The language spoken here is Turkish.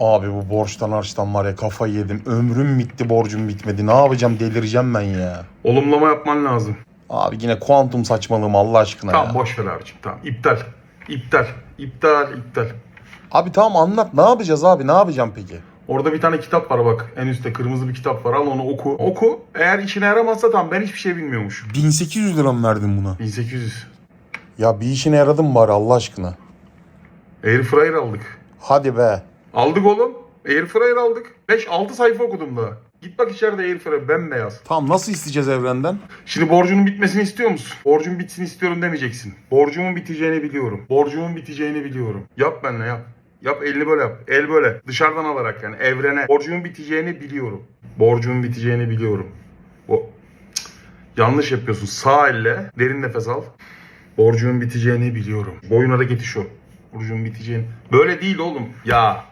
Abi bu borçtan harçtan var ya kafayı yedim. Ömrüm bitti borcum bitmedi. Ne yapacağım delireceğim ben ya. Olumlama yapman lazım. Abi yine kuantum saçmalığım Allah aşkına Tamam ya. boş ver abicim tamam. İptal. İptal. İptal. İptal. Abi tamam anlat ne yapacağız abi ne yapacağım peki? Orada bir tane kitap var bak. En üstte kırmızı bir kitap var. Al onu oku. Oku. Eğer işine yaramazsa tamam ben hiçbir şey bilmiyormuşum. 1800 lira mı verdin buna? 1800. Ya bir işine yaradı mı bari Allah aşkına? Airfryer aldık. Hadi be. Aldık oğlum. Airfryer aldık. 5-6 sayfa okudum daha. Git bak içeride Airfryer bembeyaz. Tamam nasıl isteyeceğiz evrenden? Şimdi borcunun bitmesini istiyor musun? Borcum bitsin istiyorum demeyeceksin. Borcumun biteceğini biliyorum. Borcumun biteceğini biliyorum. Yap benimle yap. Yap elini böyle yap. El böyle. Dışarıdan alarak yani evrene. Borcumun biteceğini biliyorum. Borcumun biteceğini biliyorum. O. Yanlış yapıyorsun. Sağ elle derin nefes al. Borcumun biteceğini biliyorum. Boyun hareketi şu. Borcumun biteceğini. Böyle değil oğlum. Ya